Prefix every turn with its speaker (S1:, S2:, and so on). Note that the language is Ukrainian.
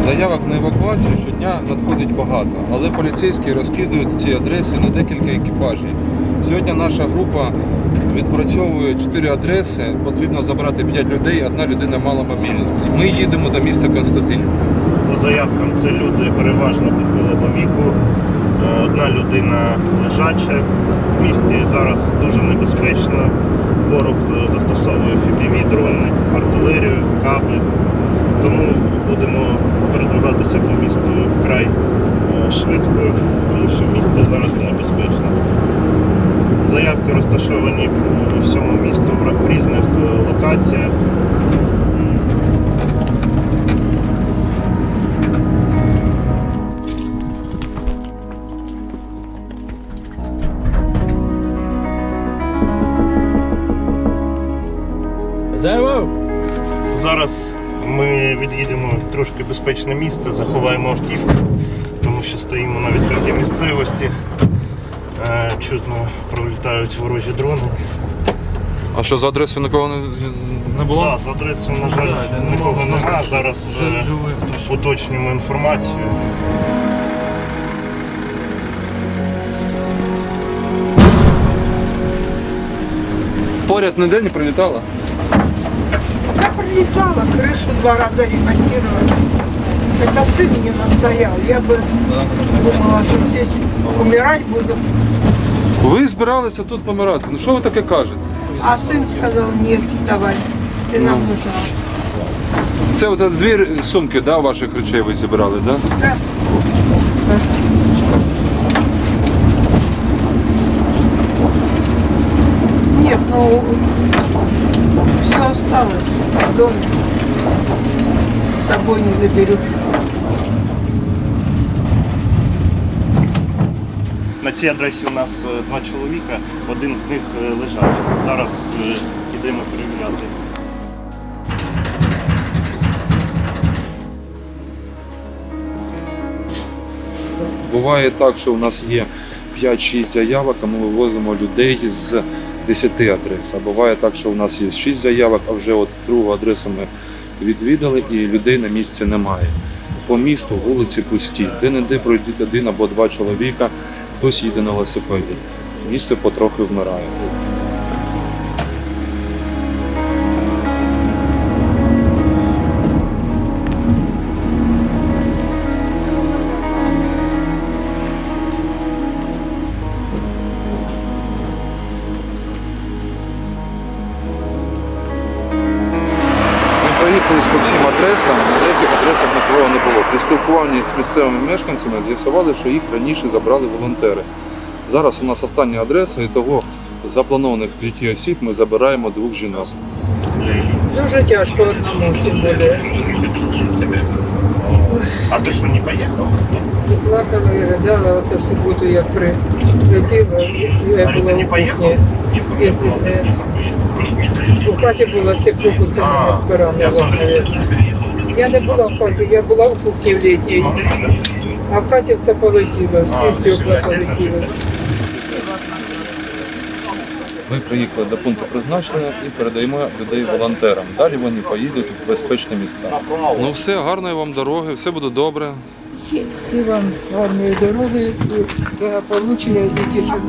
S1: Заявок на евакуацію щодня надходить багато, але поліцейські розкидують ці адреси на декілька екіпажів. Сьогодні наша група відпрацьовує 4 адреси. Потрібно забрати 5 людей, одна людина маломобільна. Ми їдемо до міста Константинівка.
S2: По заявкам це люди переважно похилого віку. Е, Одна людина лежача. В місті зараз дуже небезпечно. Ворог е, застосовує fpv дрони, артилерію, каби. Тому будемо передвигатися по місту вкрай е, швидко, тому що місце зараз небезпечне. Заявки розташовані по всьому місту в різних е, локаціях. Зараз ми від'їдемо в трошки безпечне місце, заховаємо автівку, тому що стоїмо на відкритій місцевості. Е, Чутно пролітають ворожі дрони.
S1: А що за адресою нікого не, не було?
S2: Так, з адресою, на жаль, нікого немає. Зараз е, уточнюємо інформацію.
S1: Поряд ніде не прилітало?
S3: Я прилетала, крышу два раза ремонтировала. Это сын не настоял. Я бы думала, что здесь умирать буду.
S1: Ви збиралися тут помирати. Ну що ви таке кажете?
S3: А сын сказал, нет, давай, ты нам нужна.
S1: Це от дві сумки да, ваших речей ви зібрали, да?
S3: Да. Нет, ну все осталось в доме. С собой не заберешь.
S2: На цій адресі у нас е, два чоловіка, один з них е, лежачий. Зараз е, йдемо перевіряти.
S1: Буває так, що у нас є 5-6 заявок, а ми вивозимо людей з 10 адрес. А буває так, що у нас є 6 заявок, а вже от другу адресу ми відвідали і людей на місці немає. По місту вулиці пусті, де-не-де пройдуть один або два чоловіка, хтось їде на велосипеді. Місце потрохи вмирає. Проїхались по всім адресам, на деяких адресах нікого не було. При спілкуванні з місцевими мешканцями з'ясували, що їх раніше забрали волонтери. Зараз у нас остання адреса, і того з запланованих п'яти осіб ми забираємо двох жінок.
S3: Дуже тяжко одному, тем более.
S2: А ти що не поїхав?
S3: І плакала, і ридала, оце в суботу я прилетіла, я була
S2: ти не
S3: в
S2: поїхав?
S3: кухні. Якщо б не у хаті була стекло сама
S2: А, я
S3: мабуть. Я не була в хаті, я була в кухні в літній, а в хаті все полетіло, всі стекла полетіли.
S1: Ми приїхали до пункту призначення і передаємо людей волонтерам. Далі вони поїдуть в безпечні місця. Ну все, гарної вам дороги, все буде добре.
S3: І вам гарної дороги, і благополуччя, і дітей, щоб